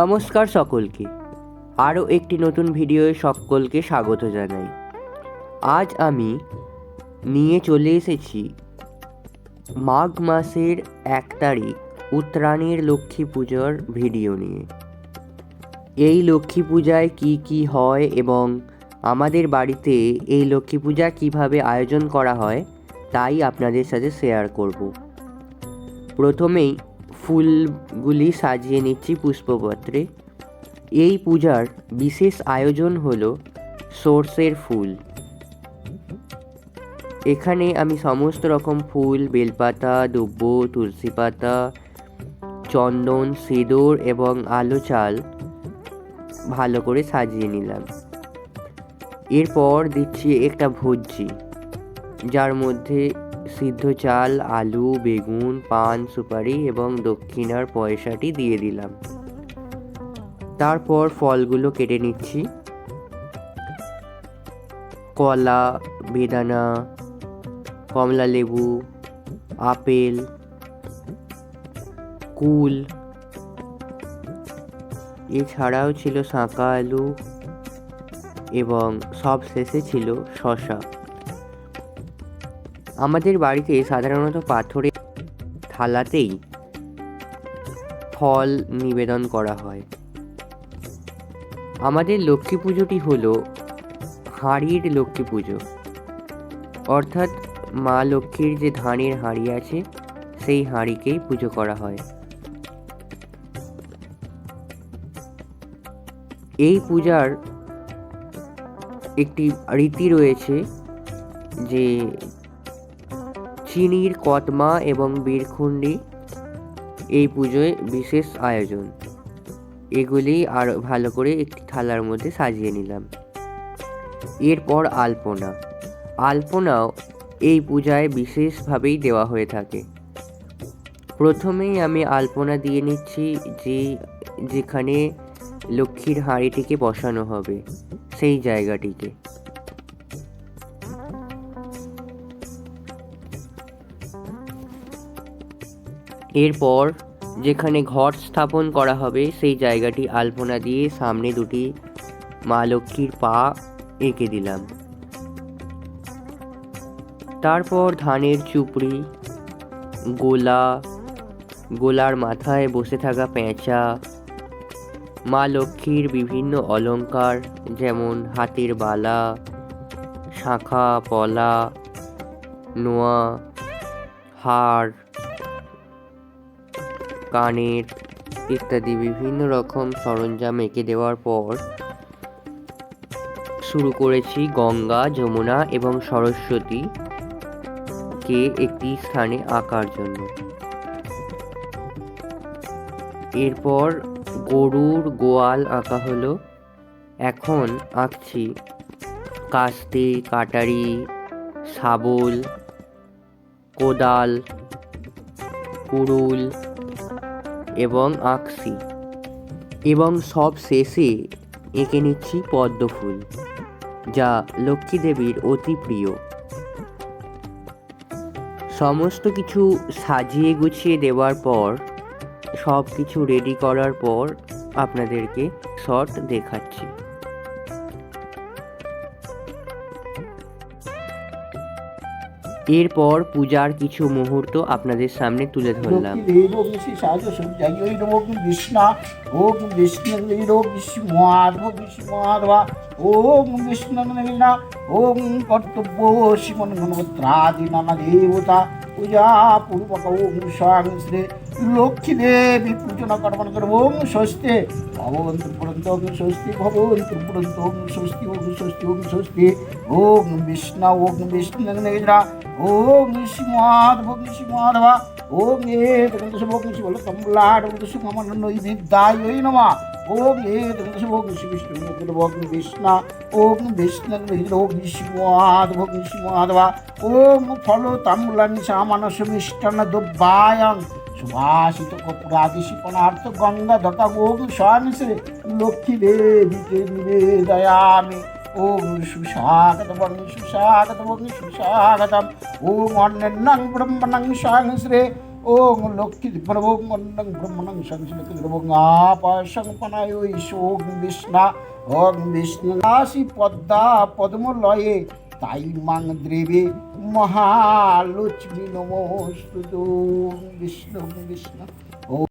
নমস্কার সকলকে। আরও একটি নতুন ভিডিওয়ে সকলকে স্বাগত জানাই। আজ আমি নিয়ে চলে এসেছি মাঘ মাসের এক তারিখ উত্তরায়ণের লক্ষ্মী পুজোর ভিডিও নিয়ে। এই লক্ষ্মী পূজায় কি কি হয় এবং আমাদের বাড়িতে এই লক্ষ্মী পূজা কীভাবে আয়োজন করা হয়, তাই আপনাদের সাথে শেয়ার করব। প্রথমেই ফুলগুলি সাজিয়ে নিচ্ছি পুষ্পপত্রে। এই পূজার বিশেষ আয়োজন হলো সর্ষের ফুল। এখানে আমি সমস্ত রকম ফুল, বেলপাতা, দুব্ব, তুলসী পাতা, চন্দন, সিঁদুর এবং আলো চাল ভালো করে সাজিয়ে নিলাম। এরপর দিচ্ছি একটা ভুজি যার মধ্যে সিদ্ধ চাল, আলু, বেগুন, পান, সুপারি এবং দক্ষিণার পয়সাটি দিয়ে দিলাম। তারপর ফলগুলো কেটে নিচ্ছি। কলা, বেদানা, কমলা লেবু, আপেল, কুল, এছাড়াও ছিল শাঁকা আলু এবং সব শেষে ছিল শশা আমাদের বাড়িতে সাধারণত পাথরের থালাতেই ফল নিবেদন করা হয়। আমাদের লক্ষ্মী পুজোটি হলো হাঁড়ির লক্ষ্মী পুজো। অর্থাৎ মা লক্ষ্মীর যে ধানের হাঁড়ি আছে, সেই হাঁড়িকেই পুজো করা হয়। এই পূজার একটি রীতি রয়েছে যে চিনির কতমা এবং বীরখুন্ডি, এই পুজোয় বিশেষ আয়োজন। এগুলি আর ভালো করে একটি থালার মধ্যে সাজিয়ে নিলাম। এরপর আলপনা। আলপনাও এই পূজায় বিশেষভাবেই দেওয়া হয়ে থাকে। প্রথমেই আমি আলপনা দিয়ে নিচ্ছি যে, যেখানে লক্ষ্মীর হাঁড়িটিকে বসানো হবে, সেই জায়গাটিকে। এরপর যেখানে ঘট স্থাপন করা হবে, সেই জায়গাটি আলপনা দিয়ে সামনে দুটি মা লক্ষ্মীর পা এঁকে দিলাম। তারপর ধানের চুপড়ি, গোলা, গোলার মাথায় বসে থাকা পেঁচা, মা লক্ষ্মীর বিভিন্ন অলঙ্কার যেমন হাতের বালা, শাঁখা, পলা, নোয়া, হার কানের ইত্যাদি বিভিন্ন রকম সরঞ্জাম এঁকে দেওয়ার পর শুরু করেছি গঙ্গা, যমুনা এবং সরস্বতী কে একটি স্থানে আঁকার জন্য। এরপর গরুর গোয়াল আঁকা হলো। এখন আঁকছি কাস্তে, কাটারি, শাবল, কোদাল, কুড়ুল এবং আঁকছি। এবং সব শেষে এঁকে নিচ্ছি পদ্ম ফুল যা লক্ষ্মী দেবীর অতি প্রিয়। সমস্ত কিছু সাজিয়ে গুছিয়ে দেওয়ার পর সব কিছু রেডি করার পর আপনাদেরকে শর্ট দেখাচ্ছি। এরপর পূজার কিছু মুহূর্ত আপনাদের সামনে তুলে ধরলাম। ওম বিষ্ণা ওম বিষ্ণু ওম কর্তব্য শিবন গণপত্রাদি নানা দেবতা, পূজা পূর্বক ওম স্বাং শ্রী লক্ষ্মী দেবী পূজনা কর্মণ কর ওম স্বস্তি। ভবন্তু পুরন্ত ওম স্বস্তি ভবন্তু পুরন্ত ওম স্বস্তি ওম স্বস্তি ওম স্বস্তি। ওম বিষ্ণু ওম বিষ্ণু নবীনা ওম শিবমাধব শিবমাধবা। ওম এ দগন্তস ভোগ শিবল কমলা দগন্তস মমন নৈবেদ্যায় নমা। ওম এ দগন্তস ভোগ বিষ্ণু মুকুট ভোগ বিষ্ণু। ওম বিষ্ণু ওম শিবমাধব শিবমাধবা। ওম ফল তাম্বুলানি সামানস মিষ্টান্ন দুব্বায়ং। সুভাষিত কপুরাদি শিপনার্থ গঙ্গা ধকা ওম স্বামী লক্ষ্মী দেবীকে নিবেদয়ামি ওম সুস্বাগতম সুস্বাগতম সুস্বাগতম ওম অন্নং ব্রহ্মণং স্বাং শ্রী ওং লক্ষ্মী প্রভং অন্নং ব্রহ্মণং সংসলক্ষ্মী প্রভং আপাশং পনায় ওং বিষ্ণা ওং বিষ্ণুনাশি পদ্মা পদ্মলয়ে তাই মাং দ্রেবে মহালক্ষ্মী নমস্তুত বিষ্ণু বিষ্ণু